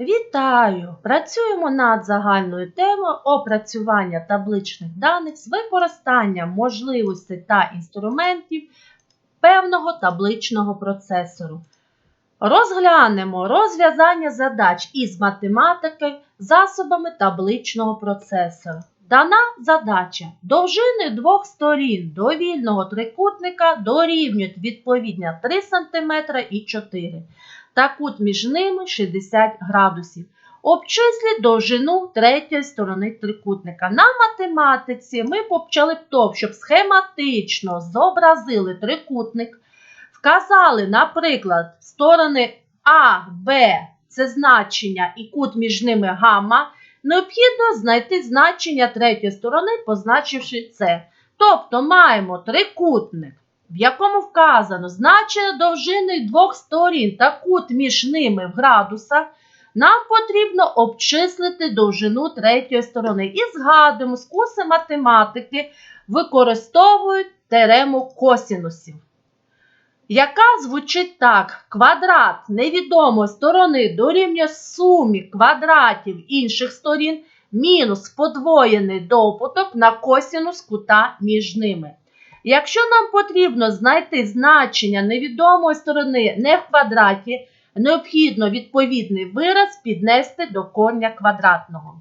Вітаю! Працюємо над загальною темою опрацювання табличних даних з використанням можливостей та інструментів певного табличного процесору. Розглянемо розв'язання задач із математики засобами табличного процесора. Дана задача довжини двох сторін довільного трикутника дорівнюють відповідно 3 см і 4 та кут між ними 60 градусів. Обчисліть довжину третьої сторони трикутника. На математиці ми почали б то, щоб схематично зобразили трикутник, вказали, наприклад, сторони А, Б це значення і кут між ними гамма. Необхідно знайти значення третьої сторони, позначивши це. Тобто маємо трикутник, в якому вказано значення довжини двох сторін та кут між ними в градусах, нам потрібно обчислити довжину третьої сторони. І згадуємо, з курсу математики використовують терему косінусів, яка звучить так: квадрат невідомої сторони дорівнює сумі квадратів інших сторін мінус подвоєний допуток на косінус кута між ними. Якщо нам потрібно знайти значення невідомої сторони не в квадраті, необхідно відповідний вираз піднести до корня квадратного.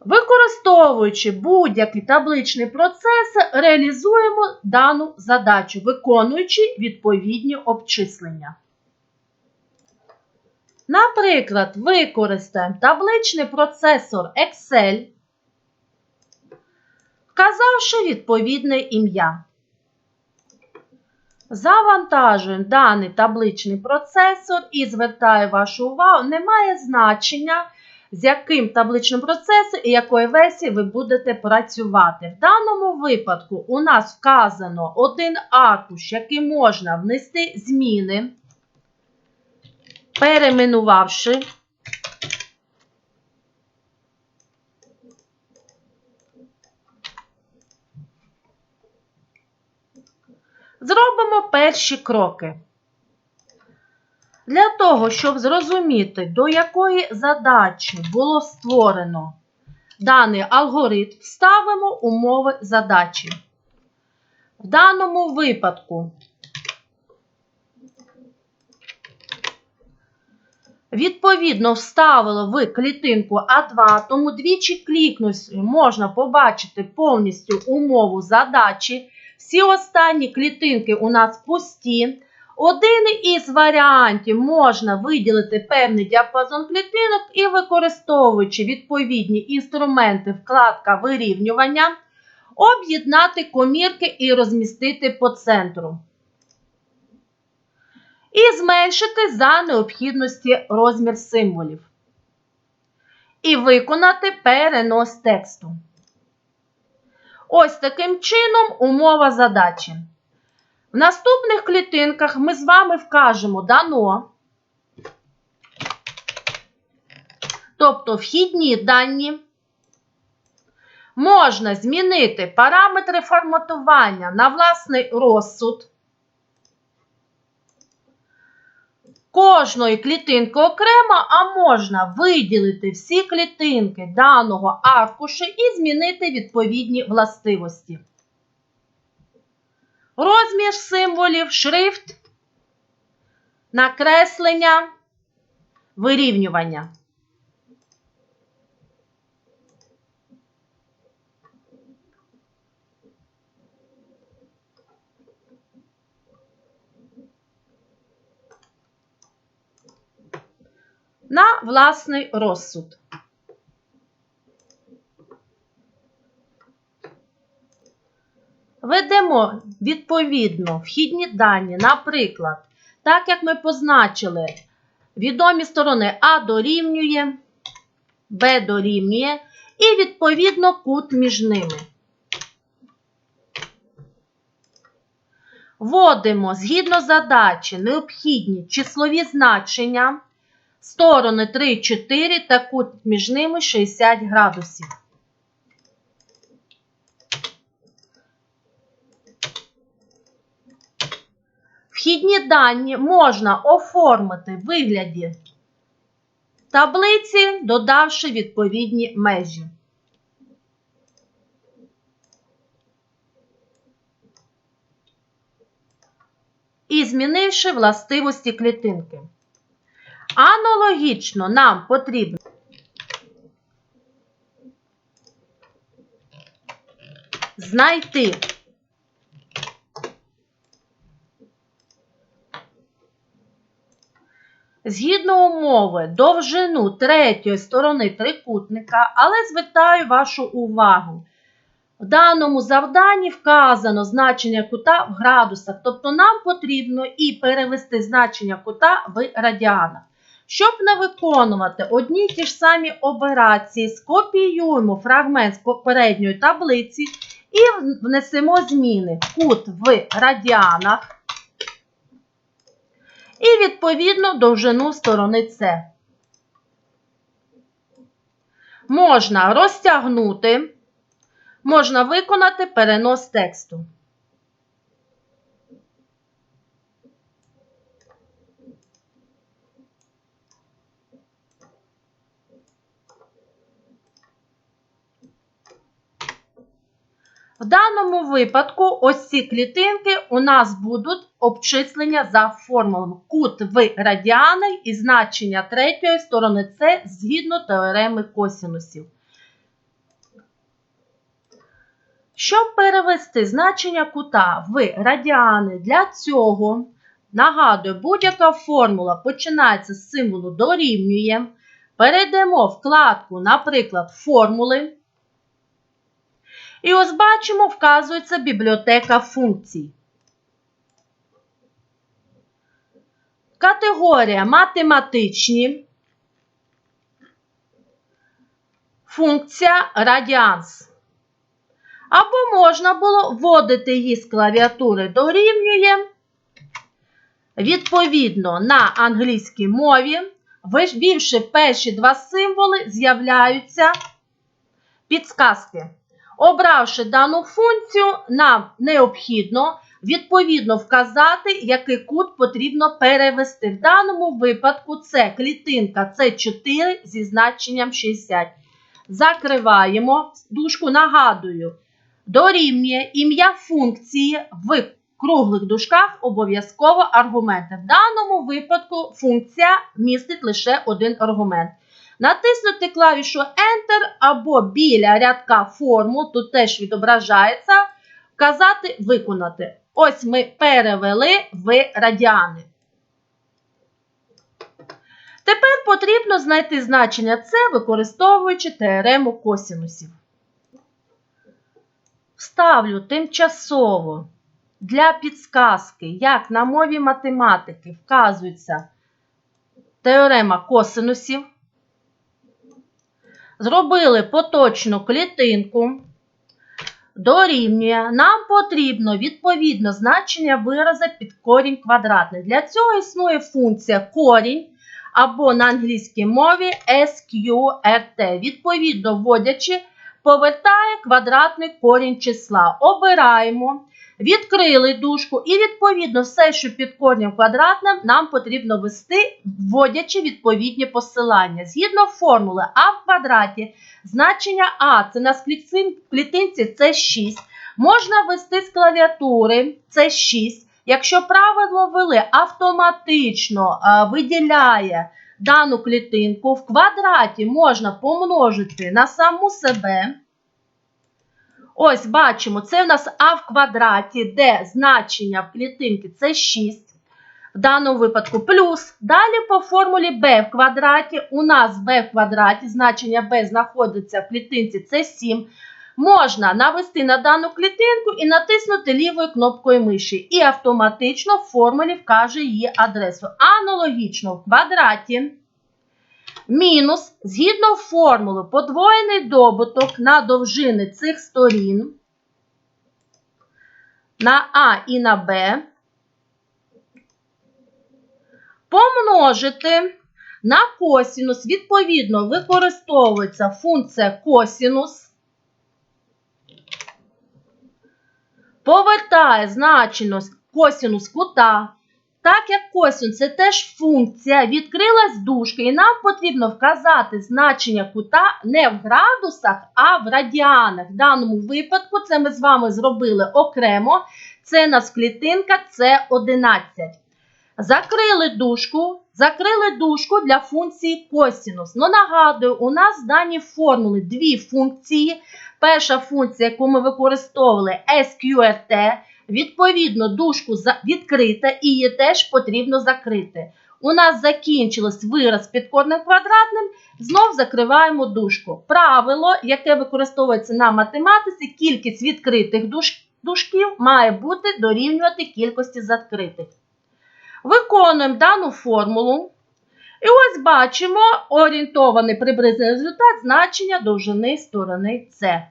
Використовуючи будь-який табличний процес, реалізуємо дану задачу, виконуючи відповідні обчислення. Наприклад, використаємо табличний процесор Excel вказавши відповідне ім'я. Завантажуємо даний табличний процесор і звертаю вашу увагу, немає значення, з яким табличним процесором і якої версії ви будете працювати. В даному випадку у нас вказано один аркуш, який можна внести зміни, перейменувавши. Зробимо перші кроки. Для того, щоб зрозуміти, до якої задачі було створено даний алгоритм, ставимо умови задачі. В даному випадку відповідно вставили в клітинку А2, тому двічі клікнувши, можна побачити повністю умову задачі. Всі останні клітинки у нас пусті. Один із варіантів можна виділити певний діапазон клітинок і, використовуючи відповідні інструменти вкладка вирівнювання, об'єднати комірки і розмістити по центру. І зменшити за необхідності розмір символів. І виконати перенос тексту. Ось таким чином умова задачі. В наступних клітинках ми з вами вкажемо дано, тобто вхідні дані. Можна змінити параметри форматування на власний розсуд. Кожної клітинки окремо, а можна виділити всі клітинки даного аркушу і змінити відповідні властивості. Розмір символів, шрифт, накреслення, вирівнювання. На власний розсуд. Ведемо відповідно вхідні дані, наприклад, так як ми позначили, відомі сторони А дорівнює, Б дорівнює і відповідно кут між ними. Вводимо згідно задачі необхідні числові значення сторони 3, 4 та кут між ними 60 градусів. Вхідні дані можна оформити в вигляді таблиці, додавши відповідні межі. І змінивши властивості клітинки. Аналогічно нам потрібно знайти Згідно умови, довжину третьої сторони трикутника, але звертаю вашу увагу. В даному завданні вказано значення кута в градусах, тобто нам потрібно і перевести значення кута в радіанах. Щоб не виконувати одні й ті ж самі операції, скопіюємо фрагмент з попередньої таблиці і внесемо зміни кут в радіанах і, відповідно, довжину сторони С. Можна розтягнути, можна виконати перенос тексту. В даному випадку ось ці клітинки у нас будуть обчислення за формулами. Кут в радіани і значення третьої сторони С згідно теореми косінусів. Щоб перевести значення кута в радіани, для цього, нагадую, будь-яка формула починається з символу дорівнює. Перейдемо вкладку, наприклад, формули. І ось бачимо, вказується бібліотека функцій. Категорія математичні. Функція радіанс. Або можна було вводити її з клавіатури дорівнює. Відповідно, на англійській мові, ввівши перші два символи, з'являються підсказки. Обравши дану функцію, нам необхідно відповідно вказати, який кут потрібно перевести. В даному випадку це клітинка С4 зі значенням 60. Закриваємо дужку, нагадую, дорівнює ім'я функції в круглих дужках обов'язково аргументи. В даному випадку функція містить лише один аргумент. Натиснути клавішу Enter або біля рядка формул, тут теж відображається, вказати Виконати. Ось ми перевели в радіани. Тепер потрібно знайти значення С, використовуючи теорему косінусів. Вставлю тимчасово для підсказки, як на мові математики вказується теорема косинусів. Зробили поточну клітинку. Дорівнює. Нам потрібно відповідно значення вираза під корінь квадратний. Для цього існує функція корінь або на англійській мові SQRT. Відповідно, вводячи, повертає квадратний корінь числа. Обираємо. Відкрили дужку і, відповідно, все, що під корнем квадратним, нам потрібно ввести, вводячи відповідні посилання. Згідно формули А в квадраті, значення А це на клітинці це 6. Можна ввести з клавіатури це 6. Якщо правило ввели, автоматично виділяє дану клітинку. В квадраті можна помножити на саму себе. Ось бачимо, це у нас А в квадраті, де значення в клітинки це 6. В даному випадку плюс. Далі по формулі b в квадраті. У нас b в квадраті, значення b знаходиться в клітинці це 7. Можна навести на дану клітинку і натиснути лівою кнопкою миші. І автоматично в формулі вкаже її адресу. Аналогічно в квадраті. Мінус, згідно формули, подвоєний добуток на довжини цих сторін на А і на Б помножити на косінус, відповідно, використовується функція косінус, повертає значеність косінус кута Так як косинус це теж функція, відкрилась дужка, і нам потрібно вказати значення кута не в градусах, а в радіанах. В даному випадку це ми з вами зробили окремо. Це нас клітинка С11. Закрили дужку, закрили дужку для функції косинус. Ну, нагадую, у нас в даній формулі дві функції. Перша функція, яку ми використовували, SQRT, відповідно, дужку відкрита і її теж потрібно закрити. У нас закінчилось вираз під корнем квадратним, знов закриваємо дужку. Правило, яке використовується на математиці, кількість відкритих дужків має бути дорівнювати кількості закритих. Виконуємо дану формулу. І ось бачимо орієнтований приблизний результат значення довжини сторони С.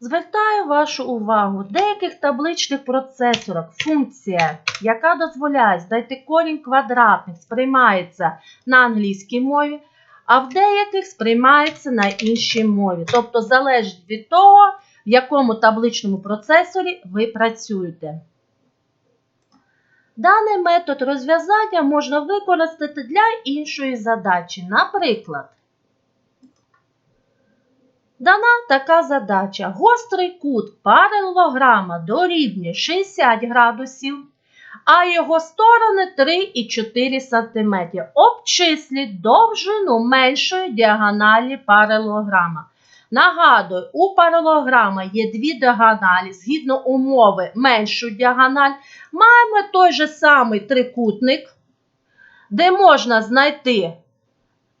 Звертаю вашу увагу, в деяких табличних процесорах функція, яка дозволяє знайти корінь квадратних, сприймається на англійській мові, а в деяких сприймається на іншій мові. Тобто залежить від того, в якому табличному процесорі ви працюєте. Даний метод розв'язання можна використати для іншої задачі. Наприклад, дана така задача. Гострий кут паралелограма дорівнює 60 градусів, а його сторони 3,4 см. Обчисліть довжину меншої діагоналі паралелограма. Нагадую, у паралелограма є дві діагоналі. Згідно умови меншу діагональ, маємо той же самий трикутник, де можна знайти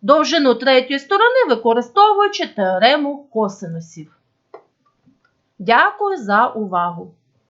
довжину третьої сторони, використовуючи теорему косинусів. Дякую за увагу!